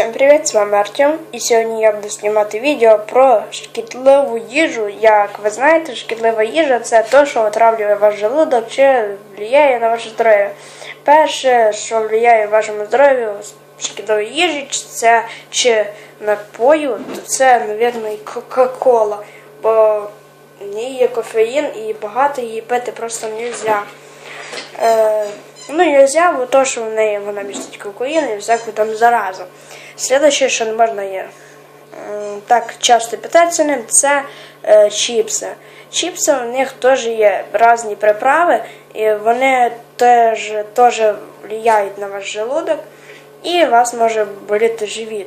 Всім привіт, з вами Артем, і сьогодні я буду знімати відео про шкідливу їжу. Як ви знаєте, шкідлива їжа це те, що отравлює ваш желудок чи впливає на ваше здоров'я. Перше, що впливає вашому здоров'ю шкідливої їжі, це чи напою, то це, мабуть, Кока-Кола. Бо в ній є кофеїн і багато її пити просто не можна. Е, ну, нельзя, бо то, що в неї вона містить кокаїн і всяку там заразу. Слідуюче, що можна є так часто питатися ним, це е, чіпси. Чіпси у них теж є різні приправи, і вони теж, теж впливають на ваш желудок, і у вас може боліти живіт.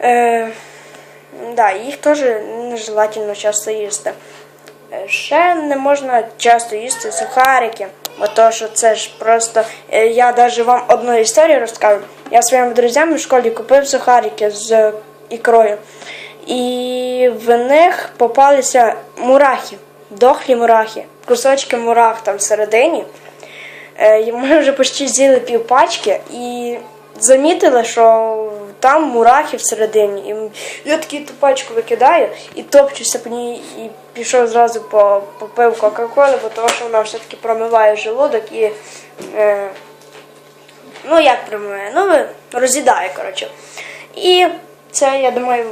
Е, да, їх теж нежелательно часто їсти. Е, Ще не можна часто їсти сухарики, бо то, що це ж просто. е, Я навіть вам одну історію розкажу. Я своїм друзям в школі купив сухарики з ікрою. І в них попалися мурахи, дохлі мурахи, кусочки мурах там всередині. Е, Ми вже почти з'їли пів пачки і замітили, що там мурахи всередині. І я таку ту пачку викидаю і топчуся по ній і пішов зразу по, попив Кока-Коли, бо тому що вона все-таки промиває желудок і. Е, ну як промиває? Ну, роз'їдає, коротше. І це, я думаю,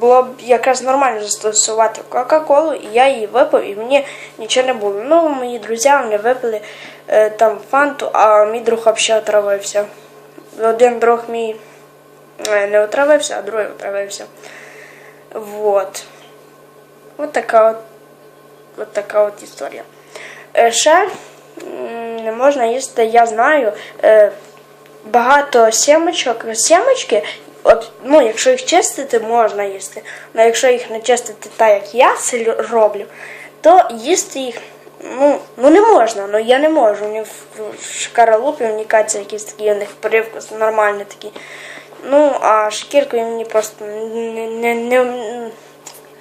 було б якраз нормально застосувати Кока-Колу, і я її випив, і мені нічого не було. Ну, мої друзі вони випили е, там фанту, а мій друг взагалі отравився. Один друг мій е, не отравився, а другий отравився. Вот. Вот така от, от така от історія. Е, Ще не можна їсти, я знаю, е, багато сімочок. Сімочки, от, ну, якщо їх чистити, можна їсти. Але якщо їх не чистити так, як я це роблю, то їсти їх ну, ну не можна, ну я не можу. Них в- шкаралупі унікація якийсь такий, у них привкус нормальний такий. Ну, а шкірку мені просто не, не, не,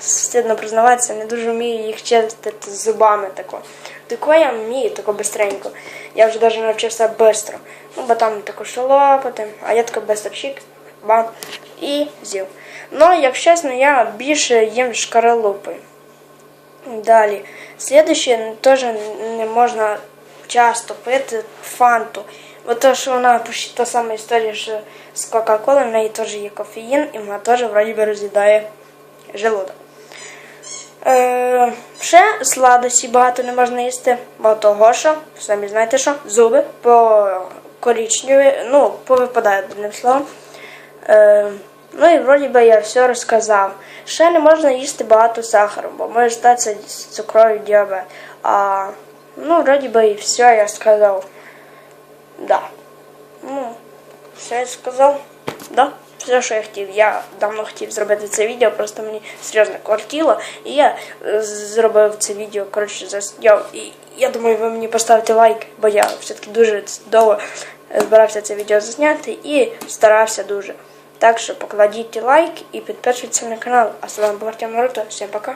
стидно признаватися, не дуже вмію їх чистити зубами тако. Тако я вмію, тако бистренько. Я вже навіть навчився швидко. Ну, бо там тако шалопати, а я тако бистро чик, бам, і з'їв. Ну, якщо чесно, я більше їм шкаралупи. Далі. Слідуще теж не можна часто пити фанту. Бо то, що вона почти та сама історія, що з Кока-Коли, в неї теж є кофеїн, і вона теж вроді би роз'їдає желудок. Е, ще сладості багато не можна їсти, бо того, що, самі знаєте що, зуби по коричневі, ну, повипадають одним словом. Е, ну і вроді би я все розказав. Ще не можна їсти багато сахару, бо може статися з цукровий діабет. А, ну, вроді би і все я сказав. Да. Ну, все я сказав. Да. Все, що я хотів. Я давно хотів зробити це відео, просто мені серйозно квартило. І я е, зробив це відео. Коротше, я, я думаю, ви мені поставите лайк, бо я все-таки дуже довго збирався це відео засняти і старався дуже. Так що покладіть лайк і підписуйтесь на канал. А з вами був Артем Наруто. Всім пока.